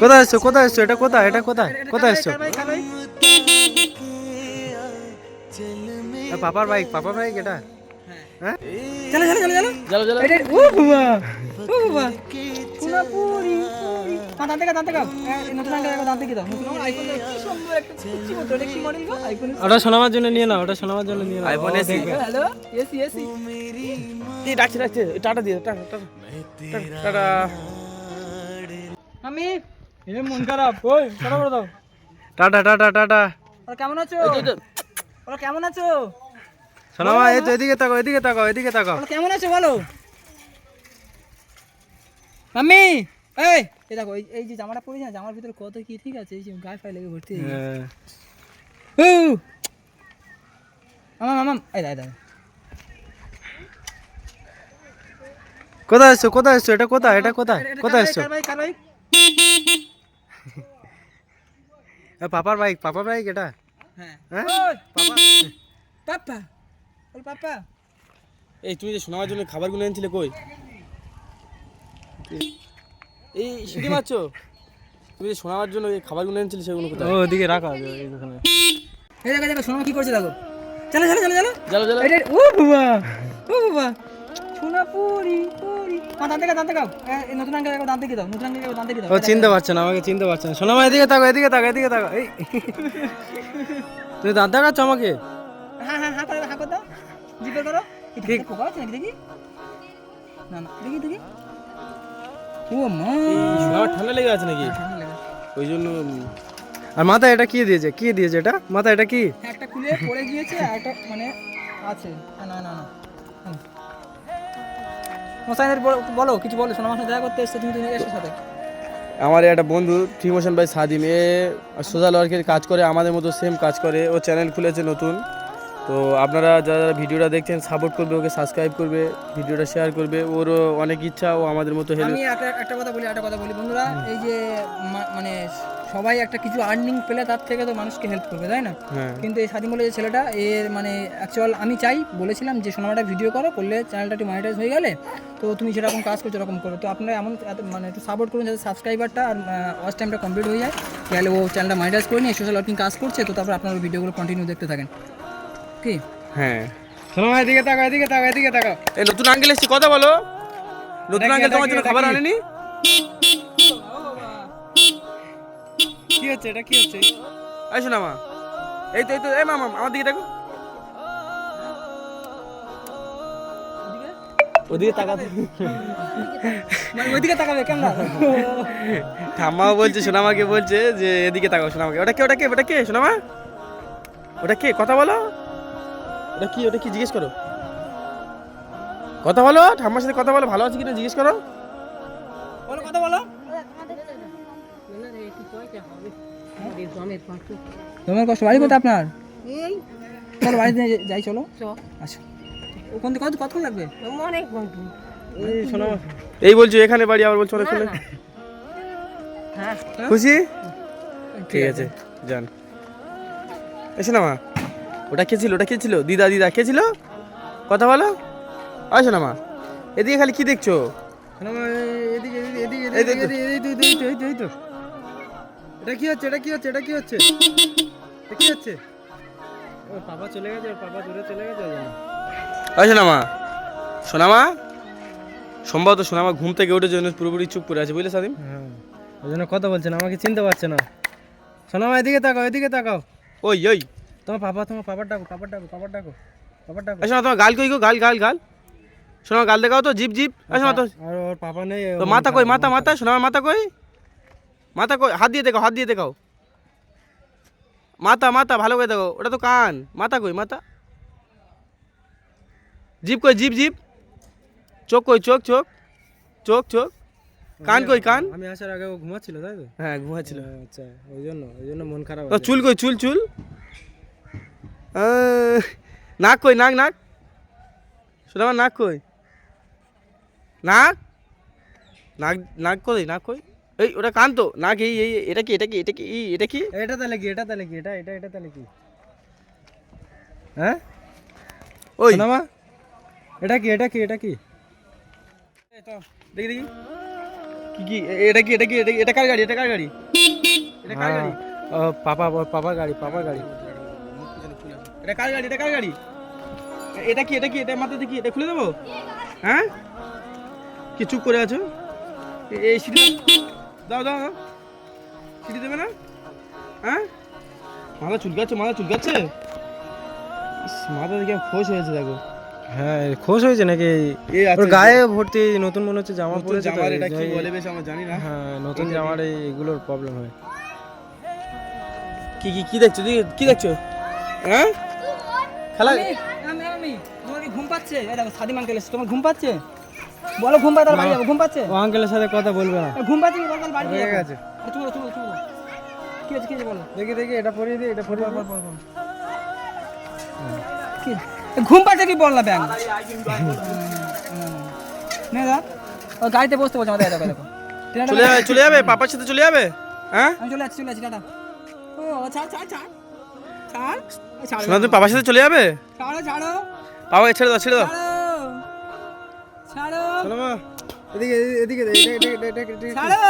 কোথায় এসছো কোথায় আসছো এটা কোথায় এটা কোথায় কোথায় আসছো পাপার বাইক পাপার বাইক এটা হ্যাঁ চলো চলো চলো চলো চলো চলো এটা ও বাবা ও বাবা পুরা পুরি হ্যাঁ দাঁতে দাঁতে কা নতুন একবার দাঁতে কি দাও। নতুন আইফোন কি সুন্দর একটা মতো এটা কি মডেল গো? আইফোন ওটা শোনাবার জন্য নিয়ে নাও ওটা শোনাবার জন্য নিয়ে নাও। IPhone AC. Hello AC AC এই ডাকছে ডাকছে টাটা দিয়ে টাটা টাটা। টাটা আমি এ মন খারাপ। ওই কথা বলে দাও। টাটা টাটা টাটা। ওরা কেমন আছো? ওরা কেমন আছো? শোনামা এই তো এদিকে তাকাও এদিকে তাকাও এদিকে তাকাও। কেমন আছো বলো। মাম্মি এই এই দেখো এই- যে জামাটা পরেছি না জামার ভিতরে কত কি ঠিক আছে এই যে গায়ে ফায়ে লেগে ভর্তি হয়ে গেছে। হ্যাঁ। উ! মামা মামা এই কোথায় এসছো? কোথায় এসছো? এটা কোথায়? এটা কোথায়? কোথায় এসছো? কার ভাই কার ভাই এ, পাপার বাইক পাপার বাইক এটা? হ্যাঁ। হ্যাঁ? পাপা? পাপ্পা এই তুমি যে শোনাবার জন্য খাবারগুলো এনেছিলে কই? এই সিটি মারছো তুমি যে শোনাবার জন্য এই খাবারগুলো এনেছিলে সেগুলো কোথায়? ও ওদিকে রাখা আছে এইখানে এই দেখো দেখো শোনো কি করছে দেখো। চলো চলো চলো চলো। চলো চলো এটা ও বাবা ও বাবা। সোনা পুরি পুরি। মা দাঁতে দাঁতে এই নতুন একবার দাঁতে দাও নতুন দাঁতে দাও। ও চিনতে পারছে না আমাকে চিনতে পারছে না। শোনামা এদিকে তাকাও এদিকে তাকাও এদিকে তাকাও এই। তুমি দাঁত দেখাচ্ছ আমাকে? হ্যাঁ হ্যাঁ হ্যাঁ করে হ্যাঁ করে দাও। জিপে করো। কি পোকা আছে নাকি দেখি। না না দেখি দেখি। ও মা। এই ঠান্ডা লেগে আছে নাকি? ওই জন্য আর মাথা এটা কি দিয়েছে? কি দিয়েছে এটা? মাথা এটা কি? হ্যাঁ, একটা খুলে পড়ে গিয়েছে আর একটা মানে আছে। হ্যাঁ, না না না। মোসাইনের বলো- বলো কিছু বলো সোনামার সাথে দেখা করতে এসছে তুমি তুমি এসে সাথে। আমার একটা বন্ধু ত্রিমোশন ভাই সাদিম এ সোশ্যাল ওয়ার্কের কাজ করে আমাদের মতো সেম কাজ করে ও চ্যানেল খুলেছে নতুন। তো আপনারা যারা যারা ভিডিওটা দেখছেন সাপোর্ট করবে ওকে সাবস্ক্রাইব করবে ভিডিওটা শেয়ার করবে ওরও অনেক ইচ্ছা ও আমাদের মতো হেল্প আমি একটা একটা কথা বলি একটা কথা বলি। বন্ধুরা এই যে মানে সবাই একটা কিছু আর্নিং পেলে তার থেকে তো মানুষকে হেল্প করবে তাই না? হ্যাঁ। কিন্তু এই স্বাধীন বলে যে ছেলেটা এর মানে অ্যাকচুয়াল আমি চাই বলেছিলাম যে সোনামাটা ভিডিও করো করলে চ্যানেলটা একটু মনিটাইজ হয়ে গেলে তো তুমি যেরকম কাজ করছ এরকম করো। তো আপনারা এমন এত- মানে একটু সাপোর্ট করুন যাতে সাবস্ক্রাইবারটা আর ওয়াচ টাইমটা কমপ্লিট হয়ে যায়। তাহলে ও চ্যানেলটা মনিটাইজ করে নিয়ে সোশ্যাল ওয়ার্কিং কাজ করছে তো তারপর আপনার ভিডিওগুলো কন্টিনিউ দেখতে থাকেন। কি? হ্যাঁ। শোনামা এদিকে তাকাও এদিকে তাকাও এদিকে তাকাও। এই নতুন আঙ্কেল এসেছি কথা বলো। নতুন আঙ্কেল তোমার জন্য খাবার আনেনি? কি হচ্ছে এটা কি হচ্ছে? এই শোনা মা এই তো এই তো এই মামা আমার দিকে দেখো ওদিকে মানে ওইদিকে তাকাবে ক্যামেরা ঠাম্মাও বলছে সোনামাকে বলছে যে এদিকে তাকাও সোনামাকে। ওটা কে ওটা কে ওটা কে সোনামা? ওটা কে কথা বলো। ওটা কি ওটা কি জিজ্ঞেস করো? কথা বলো ঠাম্মার সাথে কথা বলো ভালো আছে কিনা জিজ্ঞেস করো। বলো কথা বলো। তোমার কষ্ট বাড়ি কোথায় আপনার? চলো বাড়িতে যাই চলো। আচ্ছা। ওখান থেকে কত কতক্ষণ লাগবে? এই শোনামা এই বলছো এখানে বাড়ি আবার বলছো অনেক খুশি? ঠিক আছে যান। এসে না মা। ওটা কে ছিল? ওটা কে ছিল? দিদা দিদা কে ছিল? কথা বলো। আসো না মা এদিকে খালি কি দেখছ? এটা কি হচ্ছে? এটা কি হচ্ছে? এটা কি হচ্ছে? এটা কি হচ্ছে? ও পাপা চলে গেছে ওর দূরে চলে গেছে। আসো না মা সোনামা? সম্ভবত সোনামা ঘুম থেকে উঠে জন্য পুরোপুরি চুপ করে আছে বুঝলে সাদিম? হ্যাঁ ওই জন্য কথা বলছে না আমাকে চিনতে পারছে না। শোনামা এদিকে তাকাও এদিকে তাকাও। ওই ওই। তোমার পাপা তোমার পাপার ডাকো পাপার ডাকো পাপার ডাকো পাপার ডাকো। না তোমার গাল কই গো? গাল গাল গাল। শোনা গাল দেখাও তো জিপ জিপ। না তো আর ওর পাপা নেই তো মাথা কই মাথা মাথা? সোনামার মাথা কই? মাথা কই? হাত দিয়ে দেখাও হাত দিয়ে দেখাও। মাথা মাথা ভালো করে দেখো ওটা তো কান। মাথা কই মাথা? জিপ কই জিপ জিপ। চোখ কই চোখ চোখ। চোখ চোখ। কান কই কান? আমি আসার আগে ও ঘুমাচ্ছিল তাই তো? হ্যাঁ ঘুমাচ্ছিল। আচ্ছা ওই জন্য ওই জন্য মন খারাপ তো চুল কই চুল চুল? নাক কই নাক নাক? আমার নাক কই? নাক? নাক নাক কই নাক কই? এই ওটা কান তো। নাক এই এই এটা কি এটা কি এটা কি এই, এটা কি? এটা তাহলে কি এটা তাহলে কি এটা এটা এটা তাহলে কি? হ্যাঁ? ওই। শোনামা এটা কি এটা কি এটা কি? দেখি দেখি। কি কি এটা কি এটা কি এটা কি- এটা কার গাড়ি এটা কার গাড়ি? এটা কার গাড়ি? পাপা পাপার গাড়ি পাপার গাড়ি। এটা কার গাড়ি? এটা কার গাড়ি? এটা কি? এটা কি? এটা মাথা দেখি এটা খুলে দেবো? হ্যাঁ? কি চুপ করে আছো? এই সিঁড়ি দাও। দাও দাও সিঁড়ি দেবে না? হ্যাঁ? মাথা চুলকাচ্ছে মাথা চুলকাচ্ছে? মাথা দেখে খোশ হয়েছে দেখো। হ্যাঁ খুশ হয়েছে নাকি? ওর গায়ে ভর্তি নতুন মনে হচ্ছে জামা পরেছে জামার এটা কি বলে বেশ আমরা জানি না। হ্যাঁ নতুন জামার এই এগুলোর প্রবলেম হয়। কি কি কি দেখছ? কি দেখছ? হ্যাঁ? খেলা আমি আমি আমি। তোমার কি ঘুম পাচ্ছে? এই দেখো সাদি আঙ্কেল এসেছে। তোমার ঘুম পাচ্ছে? বলো ঘুম পাচ্ছে বাড়ি যাব। ঘুম পাচ্ছে? ও আঙ্কেলের সাথে কথা বলবে না। ঘুম পাচ্ছে কি বলো তাহলে বাড়ি হয়ে যাব। তুমি তুমি তুমি কি আছে কি বলো। দেখি দেখি এটা পরিয়ে দিই এটা পরিয়ে দিই। কি? ঘুম পাচ্ছে কি ব্যাং? নে দা ও গাড়িতে বসতে বলছে আমাদের দেখো দেখো চলে যাবে চলে যাবে পাপার সাথে চলে যাবে? হ্যাঁ? আমি চলে যাচ্ছি চলে যাচ্ছি টাটা ও আচ্ছা ছাড় ছাড় ছাড় শোনা তুমি পাপার সাথে চলে যাবে ছাড়ো ছাড়ো পাপাকে ছেড়ে দাও ছেড়ে দাও ছাড়ো ছাড়ো চলো মা এদিকে এদিকে ছাড়ো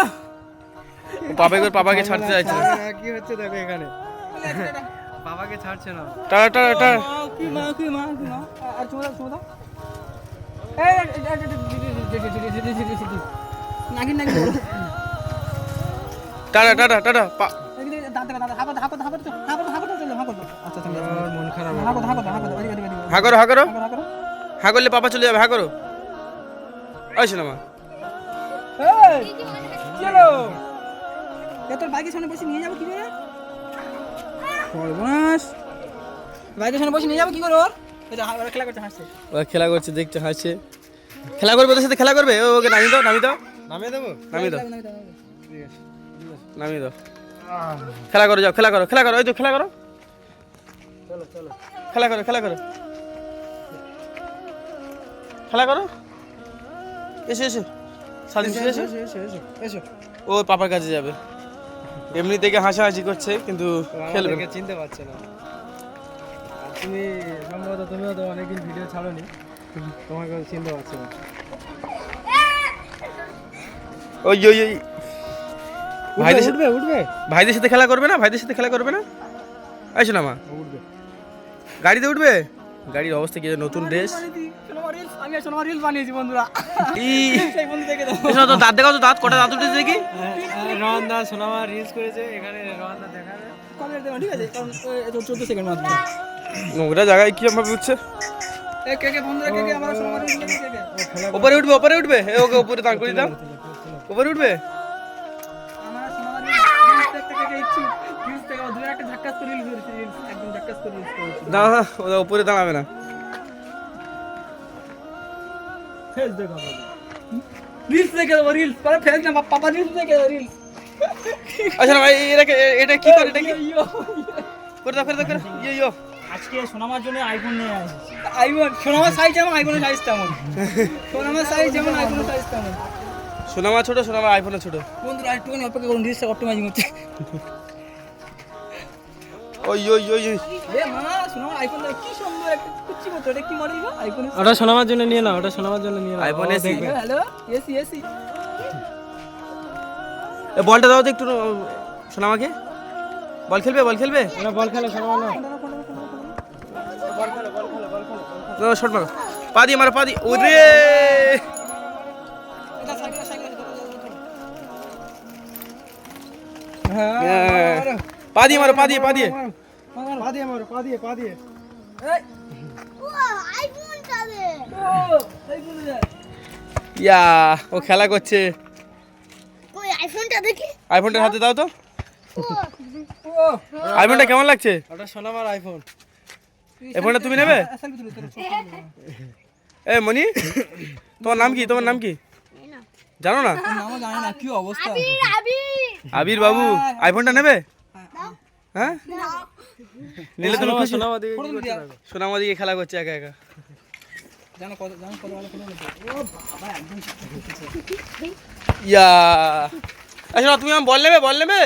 পাপাকে পাপাকে ছাড়তে চাইছে না। কি হচ্ছে দেখো এখানে বাবাকে ছাড়ছে না টাটা টাটা টাটা মা, কি মা কি মা কি মা আর চুমো চুমো দাও। টাটা টাটা টাটা দেখা, দাঁত, হা করো হা করো। হা করলে পাপা চলে যাবে হা করো। আসে না মা। এই, কি তোর বাইকের সামনে বসে নিয়ে যাব কি করে? সর্বনাশ। বাইকের সামনে বসে নিয়ে যাব কি করে ওর? এই খেলা করছে হাসছে। ও খেলা করছে দেখছে হাসছে। খেলা করবে ওদের সাথে খেলা করবে? ও, ওকে নামিয়ে দাও নামিয়ে দাও। নামিয়ে দেবো? নামিয়ে দাও। নামি, নামি, নামি। নামিয়ে দাও। খেলা করো যাও খেলা করো খেলা করো। ওই তো খেলা করো। খেলা করো খেলা করো। খেলা করো। এসো এসো। এসো ও পাপার কাছে যাবে। এমনি থেকে হাসাহাসি করছে কিন্তু খেলবে চিনতে পারছে না। তুমি সম্ভবত তুমিও তো অনেকদিন ভিডিও ছাড়োনি। তোমাকে চিনতে পারছে না। ওই ওই ওই। ভাইদের সাথে উঠবে ভাইদের সাথে খেলা করবে না? ভাইদের সাথে খেলা করবে না? আসো না মা। উঠবে। গাড়িতে উঠবে গাড়ির অবস্থা কি নতুন ড্রেস দাঁত দেখাও তো দাঁত কটা দাঁত উঠেছে দেখি রহন দা সোনামা রিলস করেছে এখানে রহন দেখাবে ঠিক আছে কারণ চোদ্দ সেকেন্ড মাত্র নোংরা জায়গায় কি ভাবে উঠছে এ, কে কে বন্ধুরা কে কে আমার সোনামা রিলস কে কে ও খেলা উপরে উঠবে উপরে উঠবে এ ওকে উপরে দাঁড় করে দাও উপরে উঠবে ঝাক্কাস করে দাঁড়া ওরা উপরে দাঁড়াবে না। ফেস দেখো রিলস দেখে দেবো রিলস পরে ফেস না পাপা রিলস দেখে দেবো রিলস আচ্ছা ভাই এটাকে এটা কি করে এটা কি? করে দাও করে দাও করে ইয়ো ইয়ো। আজকে সোনামার জন্য আইফোন নিয়ে আসছি আইফোন সোনামার সাইজ যেমন আইফোনের সাইজ তেমন। সোনামার সাইজ যেমন আইফোনের সাইজ তেমন। সোনামা ছোট সোনামা আইফোনে ছোট। বন্ধুরা একটুখানি অপেক্ষা করুন রিলসটা অপটিমাইজিং হচ্ছে। ওটা শোনাবার জন্য নিয়ে নাও ওটা শোনাবার জন্য নিয়ে হ্যালো এসি এসি। এ বলটা দাও তো একটু সোনামাকে বল খেলবে বল খেলবে? ওরা বল খেলো শোনাবা না। না শর্ট মারো। পা দিয়ে মারো পা দিয়ে। ওরে! হ্যাঁ। পা দিয়ে মারো পা দিয়ে পা দিয়ে পা দিয়ে মারো পা দিয়ে পা দিয়ে ইয়া ও খেলা করছে। কই আইফোনটা দেখি? আইফোনটার হাতে দাও তো। আইফোনটা কেমন লাগছে? ওটা শোনাবার আইফোন এই ফোনটা তুমি নেবে? এ মনি তোমার নাম কি? তোমার নাম কি? জানো না? নামও জানি না কি অবস্থা আবি আবির। বাবু আইফোনটা নেবে? হ্যাঁ? নিলে তুমি খুশি? সোনামা দিকে খেলা করছে একা একা। জানো কত জানো কত ভালো ফটো ও বাবা একদম ইয়া। আচ্ছা তুমি আমার বল নেবে বল নেবে?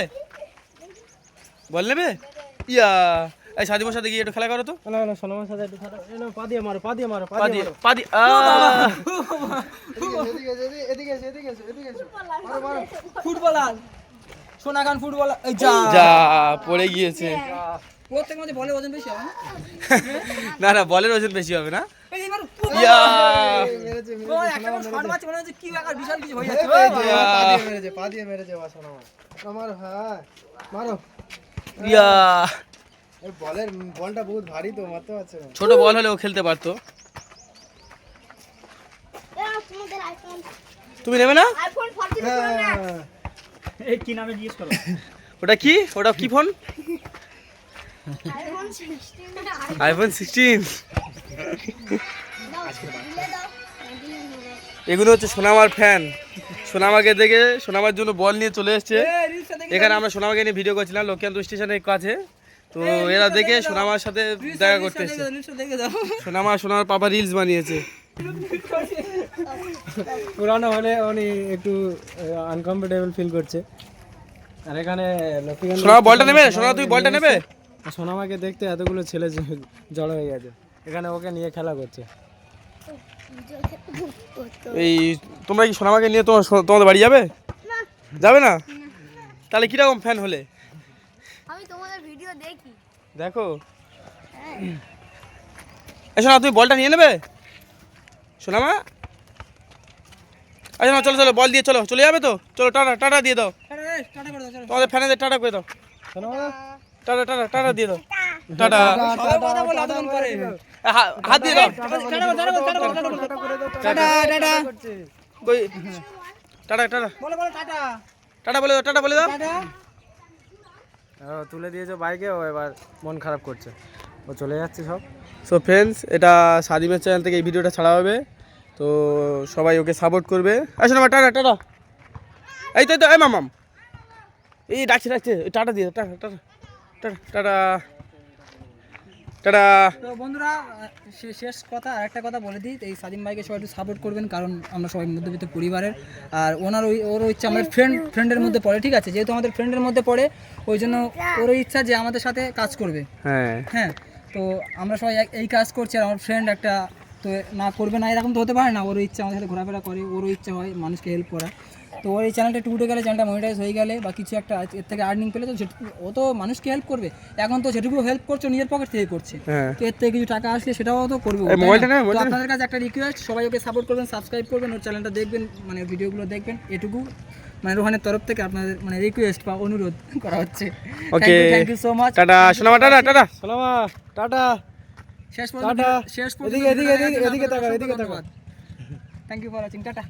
বল নেবে? ইয়া। এই সাদিমের সাথে গিয়ে একটু খেলা করো তো। না না সোনামার সাথে একটু খারাপ এই পা দিয়ে মারো পা দিয়ে মারো পা পা দিয়ে দিয়ে পা দিয়ে এদিকে এদিকে- এদিকে এদিকে এদিকে এসো। মারো, মারো। ফুটবলার। সোনাগান ফুটবলার এই যা। যা পড়ে গিয়েছে। ওর থেকে মধ্যে বলে ওজন বেশি হবে না? না না বলের ওজন বেশি হবে না। বলের ছোট বল হলে ও খেলতে পারতো। তুমি নেবে না? আইফোন 14 হ্যাঁ, ওটা কি? ওটা কি ফোন? IPhone 16 sixteen. এগুলো হচ্ছে সোনামার ফ্যান। সোনামাকে দেখে সোনামার জন্য বল নিয়ে চলে এসছে। এখানে আমরা সোনামাকে নিয়ে ভিডিও করছিলাম লক্ষ্মীকান্ত স্টেশনের কাছে। তো এরা দেখে সোনামার সাথে দেখা করতে এসছে। সোনামা সোনার পাপা রিলস বানিয়েছে। পুরানো হলে উনি একটু আনকমফোর্টেবল ফিল করছে। আর এখানে লক্ষ্মীকান্ত সোনা বলটা নেবে? সোনা তুই বলটা নেবে? সোনামাকে দেখতে এতগুলো ছেলে জড়ো হয়ে গেছে। এখানে ওকে নিয়ে খেলা করছে। এই তোমরা কি সোনামাকে নিয়ে তোমার তোমাদের বাড়ি যাবে? যাবে না? তাহলে কীরকম ফ্যান হলে? আমি তোমাদের ভিডিও দেখি। দেখো। এই শোনা তুমি বলটা নিয়ে নেবে? সোনামা? আচ্ছা না চলো চলো বল দিয়ে চলো চলে যাবে তো? চলো টাটা টাটা দিয়ে দাও। টাটা, এই, টাটা করে দাও, চলো। তোমাদের ফ্যানেদের টাটা করে দাও। টাটা টাটা টাটা দিয়ে দাও। টাটা। হাত দিয়ে দাও। টাটা টাটা টাটা টাটা টাটা বল। টাটা, টাটা। কই? টাটা টাটা। বলো, বলো, টাটা। টাটা বলে দাও টাটা বলে দাও। তুলে দিয়েছ বাইকে ও এবার মন খারাপ করছে। ও চলে যাচ্ছে সব। সো ফ্রেন্ডস এটা সাদিমের চ্যানেল থেকে এই ভিডিওটা ছাড়া হবে। তো সবাই ওকে সাপোর্ট করবে। আসুন আমার টাটা টাটা। এই তো এই মামাম। এই ডাকছে ডাকছে। টাটা দিয়ে tata tata tata tata. Tata. তো বন্ধুরা শেষ কথা আর একটা কথা বলে দিই। এই সাদিম ভাইকে সবাই একটু সাপোর্ট করবেন কারণ আমরা সবাই মধ্যবিত্ত পরিবারের। আর ওনার ওই ওর ইচ্ছা আমাদের ফ্রেন্ড ফ্রেন্ডের মধ্যে পড়ে ঠিক আছে? যেহেতু আমাদের ফ্রেন্ডের মধ্যে পড়ে ওই জন্য ওরও ইচ্ছা যে আমাদের সাথে কাজ করবে। হ্যাঁ। হ্যাঁ তো আমরা সবাই এই কাজ করছি আর আমার ফ্রেন্ড একটা তো না করবে না এরকম তো হতে পারে না। ওরও ইচ্ছা আমাদের সাথে ঘোরাফেরা করে ওরও ইচ্ছা হয় মানুষকে হেল্প করা তো ওর এই চ্যানেলটা টুটে গেলে চ্যানেলটা মনিটাইজ হয়ে গেলে বা কিছু একটা এর থেকে আর্নিং পেলে তো ও তো মানুষকে হেল্প করবে। এখন তো যেটুকু হেল্প করছে নিজের পকেট থেকে করছে। হ্যাঁ। তো এর থেকে কিছু টাকা আসলে সেটাও তো করবে। আপনাদের কাছে একটা রিকোয়েস্ট সবাই ওকে সাপোর্ট করবেন সাবস্ক্রাইব করবেন ওর চ্যানেলটা দেখবেন মানে ভিডিওগুলো দেখবেন এটুকু। মানে রোহানের তরফ থেকে আপনাদের মানে রিকোয়েস্ট বা অনুরোধ করা হচ্ছে। Okay thank you so much tata সোনামা টাটা টাটা। সোনামা টাটা। শেষ পর্যন্ত শেষ পর্যন্ত এদিকে, এদিকে, এদিকে, এদিকে তাকাও, এদিকে তাকাও। Thank you for watching tata.